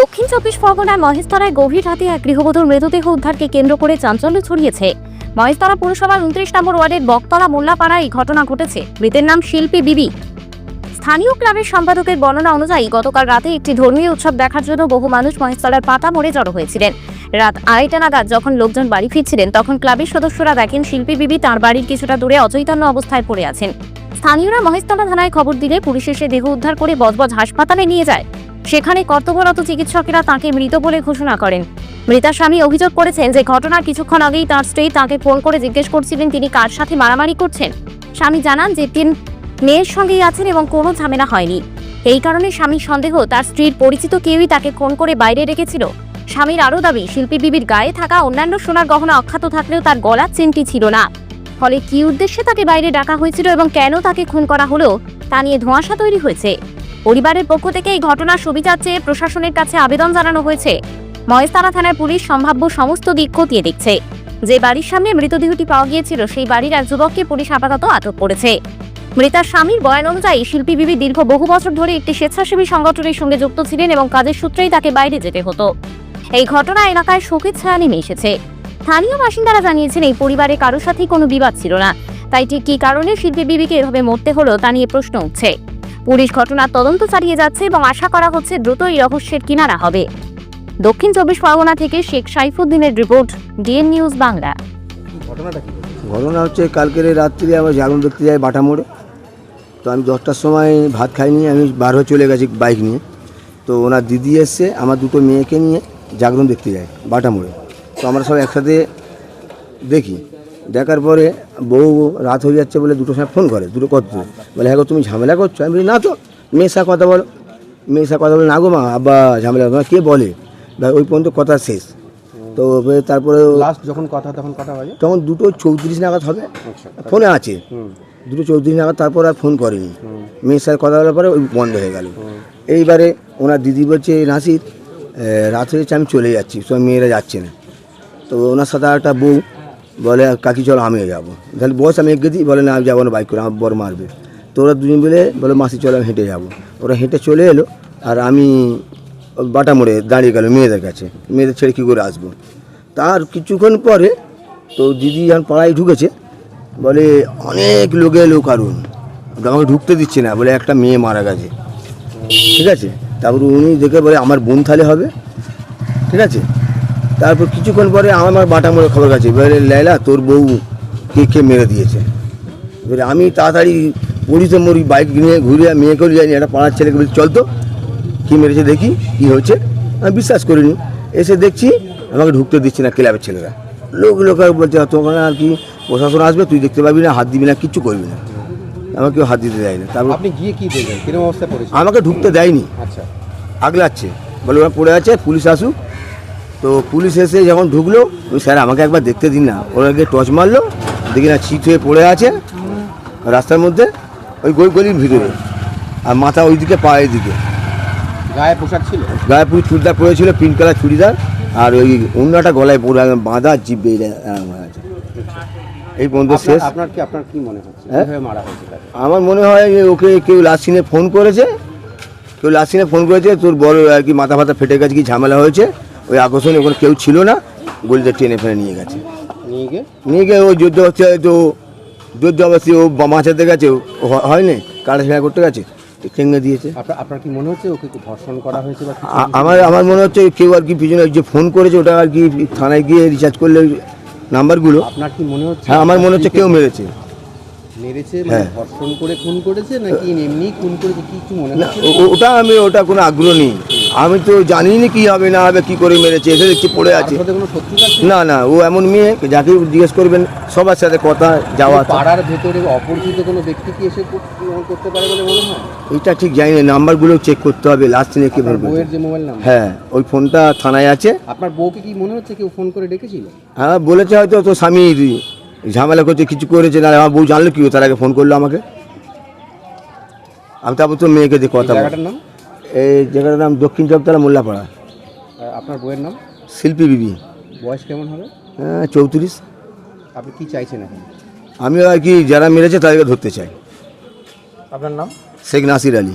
দক্ষিণ চব্বিশ পরগনার মহেশতলায় গভীর রাতে এক গৃহবধূর মৃতদেহ উদ্ধারকে কেন্দ্র করে চাঞ্চল্য ছড়িয়েছে। মহেশতলা পুরসভার উনত্রিশ নম্বর ওয়ার্ডের বকতলা মোল্লাপাড়ায় এই ঘটনা ঘটেছে। মৃতের নাম শিল্পী বিবি। স্থানীয় ক্লাবের সম্পাদকের বর্ণনা অনুযায়ী গতকাল রাতে একটি ধর্মীয় উৎসব দেখার জন্য বহু মানুষ মহেশতলার পাতা মোড়ে জড়ো হয়েছিলেন। রাত আড়াইটা নাগাদ যখন লোকজন বাড়ি ফিরছিলেন, তখন ক্লাবের সদস্যরা দেখেন শিল্পী বিবি তাঁর বাড়ির কিছুটা দূরে অচৈতন্য অবস্থায় পড়ে আছেন। স্থানীয়রা মহেশতলা থানায় খবর দিলে পুলিশ এসে দেহ উদ্ধার করে বজবজ হাসপাতালে নিয়ে যায়। সেখানে কর্তব্যরত চিকিৎসকেরা তাকে মৃত বলে ঘোষণা করেন। মৃতা স্বামী অভিযোগ করেছেন যে ঘটনার কিছুক্ষণ আগেই তার স্ত্রী তাকে ফোন করে জিজ্ঞেস করছিলেন, তিনি কার সাথে মারামারি করছেন? স্বামী জানান যে তিন মেয়ের সঙ্গেই আছেন এবং কোনো ঝামেলা হয়নি। এই কারণে স্বামীর সন্দেহ, তার স্ত্রীর পরিচিত কেউই তাকে ফোন করে বাইরে রেখেছিল। স্বামীর আরও দাবি, শিল্পী বিবির গায়ে থাকা অন্যান্য সোনার গহনা অক্ষত থাকলেও তার গলার চেনটি ছিল না। ফলে কি উদ্দেশ্যে তাকে বাইরে ডাকা হয়েছিল এবং কেন তাকে খুন করা হলো, তা নিয়ে ধোঁয়াশা তৈরি হয়েছে। পরিবারের পক্ষ থেকে এই ঘটনার সুবিচার চেয়ে প্রশাসনের কাছে আবেদন জানানো হয়েছে। মহেশতারা থানার পুলিশ সম্ভাব্য সমস্ত দিক খতিয়ে দেখছে। যে বাড়ির সামনে মৃতদেহটি পাওয়া গিয়েছিল, সেই বাড়ির এক যুবককে পুলিশ আপাতত আটক করেছে। মৃতার স্বামীর বয়ান অনুযায়ী, শিল্পী বিবি দীর্ঘ বহু বছর ধরে একটি স্বেচ্ছাসেবী সংগঠনের সঙ্গে যুক্ত ছিলেন এবং কাজের সূত্রেই তাকে বাইরে যেতে হতো। এই ঘটনা এলাকায় শোকের ছায়া নেমে এসেছে। স্থানীয় বাসিন্দারা জানিয়েছেন, এই পরিবারে কারোর সাথেই কোনো বিবাদ ছিল না। তাই ঠিক কী কারণে শিল্পী বিবিকে এভাবে মরতে হলো তা নিয়ে প্রশ্ন উঠছে। পুলিশ ঘটনার তদন্ত চালিয়ে যাচ্ছে এবং আশা করা হচ্ছে দ্রুত এই রহস্যের কিনারা হবে। দক্ষিণ চব্বিশ পরগনা থেকে শেখ সাইফুদ্দিনের রিপোর্ট ডিএন নিউজ বাংলা। ঘটনা হচ্ছে কালকের রাত্রি আমার জাগরণ দেখতে যাই বাটা মোড়ে। তো আমি দশটার সময় ভাত খাইনি আমি বার হয়ে চলে গেছি বাইক নিয়ে। তো ওনার দিদি এসছে আমার দুটো মেয়েকে নিয়ে জাগরণ দেখতে যাই বাটা মোড়ে। তো আমরা সব একসাথে দেখি। দেখার পরে বউ রাত হয়ে যাচ্ছে বলে দুটো সময় ফোন করে দুটো করতে বলে হ্যাঁ গো তুমি ঝামেলা করছ? আমি বলি না তো মেয়ের সাথে কথা বলো মেয়ের সাথে কথা বলে না গো মা আব্বা ঝামেলা কে বলে? ভাই ওই পর্যন্ত কথা শেষ। তো তারপরে লাস্ট যখন কথা তখন কথা বাজে তখন দুটো চৌত্রিশ নাগাদ হবে। আচ্ছা ফোনে আছে। দুটো চৌত্রিশ নাগাদ তারপর আর ফোন করেনি। মেয়ের সাথে কথা বলার পরে ওই বন্ধ হয়ে গেল। এইবারে ওনার দিদি বলছে নাসির রাত হয়েছে আমি চলে যাচ্ছি। সব মেয়েরা যাচ্ছে না। তো ওনার সাথে আর একটা বউ বলে, কাকি, চলো আমিও যাব। তাহলে বস, আমি এগিয়ে দিই, বলে, না, আমি যাব না, বাইক করে আমার বর মারবে। তো ওরা দুজন মিলে বলে, মাসি, চলো, আমি হেঁটে যাব। ওরা হেঁটে চলে এলো, আর আমি বাটা মোড়ে দাঁড়িয়ে গেল মেয়েদের কাছে। মেয়েদের ছেড়ে কী করে আসব? তার কিছুক্ষণ পরে তো দিদি যখন পাড়ায় ঢুকেছে, বলে, অনেক লোক এলো কারণ আমাকে ঢুকতে দিচ্ছে না। বলে, একটা মেয়ে মারা গেছে। ঠিক আছে? তারপর উনি দেখে বলে, আমার বোন তাহলে হবে। ঠিক আছে? তারপর কিছুক্ষণ পরে আমার বাটা মোড়ে খবর গেছে বলে লাইলা তোর বউ কে কে মেরে দিয়েছে। এবারে আমি তাড়াতাড়ি পুলিশে মরি বাইক নিয়ে ঘুরে মেয়েকেও নিয়ে যাইনি একটা পাড়ার ছেলেকে বলি চল তো কী মেরেছে দেখি কী হয়েছে? আমি বিশ্বাস করিনি এসে দেখছি আমাকে ঢুকতে দিচ্ছে না ক্লাবের ছেলেরা। লোক লোক আর বলছে তোমার আর কি প্রশাসন আসবে তুই দেখতে পাবি না হাত দিবি না কিচ্ছু করবি না। আমাকে কেউ হাত দিতে দেয় না। তারপর আপনি গিয়ে কি দেখলেন কীরকম অবস্থা পড়েছে আমাকে ঢুকতে দেয়নি। আচ্ছা। আগলাচ্ছে। বলে ওরা পড়ে আছে পুলিশ আসুক। তো পুলিশ এসে যখন ঢুকলো ওই স্যার আমাকে একবার দেখতে দিন না। ওরা গিয়ে টর্চ মারলো দেখি না ছিট হয়ে পড়ে আছে রাস্তার মধ্যে ওই গই গলির ভিতরে আর মাথা ওইদিকে পা দিকে। গায়ে পোশাক ছিল? গায়ে পুরো চুড়িদার পরেছিল পিঙ্ক কালার চুড়িদার আর ওই অন্যটা গলায় পড়ে বাঁধা জিপ আছে এই পর্যন্ত শেষ। আপনার- কি আপনার কি মনে হচ্ছে? হ্যাঁ? মারা হয়েছে আমার মনে হয় যে ওকে কেউ লাসিনে ফোন করেছে। কেউ লাসিনে ফোন করেছে তোর বড় আর কি মাথা ফাতা ফেটে গেছে কি ঝামেলা হয়েছে। ওই আকর্ষণে ওখানে কেউ ছিল না গলিতে টেনে ফেলে নিয়ে গেছে। নিয়ে গিয়ে? নিয়ে গিয়ে ওই যুদ্ধ হচ্ছে তো যুদ্ধ অবশ্যই ও বাঁচাতে গেছে ও হয়নি কাটা ছেঁড়া করতে গেছে টেঙ্গে দিয়েছে। আপনার আপনার কি মনে হচ্ছে ওকে ধর্ষণ করা হয়েছে বা আমার আমার মনে হচ্ছে কেউ আর কি পিছনে যে ফোন করেছে ওটা আর কি থানায় গিয়ে রিচার্জ করলে নাম্বারগুলো আপনার কি মনে হচ্ছে? হ্যাঁ আমার মনে হচ্ছে কেউ মেরেছে। মেরেছে মানে হ্যাঁ। ধর্ষণ করে খুন করেছে নাকি এমনি খুন করেছে? কিছু মনে না ওটা আমি ওটা কোনো আগ্রহ নেই। আমি তো জানি না কি হবে না হবে কি করে মেরেছে এসে দেখছি পড়ে আছে। না না ও এমন মেয়ে যাকে জিজ্ঞেস করবেন সবার সাথে কথা যাওয়া। পাড়ার ভেতরে অপরিচিত কোনো ব্যক্তি কি এসে করতে পারে বলে মনে হয়? এটা ঠিক জানি না নাম্বারগুলো চেক করতে হবে লাস্ট নিয়ে কে বলবে। বউয়ের যে মোবাইল নাম্বার হ্যাঁ ওই ফোনটা থানায় আছে। আপনার বউকে কি মনে হচ্ছে কেউ ফোন করে ডেকেছিল? হ্যাঁ বলেছে হয়তো তো স্বামী ঝামেলা করছে কিছু করেছে না আমার বউ জানলো কি তার আগে ফোন করল আমাকে। আমি তারপর তো মেয়েকে দিয়ে কথা জায়গাটার নাম? এই জায়গাটার নাম দক্ষিণ চকতলা মোল্লাপাড়া। আপনার বউয়ের নাম? শিল্পী বিবি। বয়স কেমন হবে? হ্যাঁ চৌত্রিশ। আপনি কি চাইছেন এখন? আমি আর কি যারা মেরেছে তাদেরকে ধরতে চাই। আপনার নাম? শেখ নাসির আলী।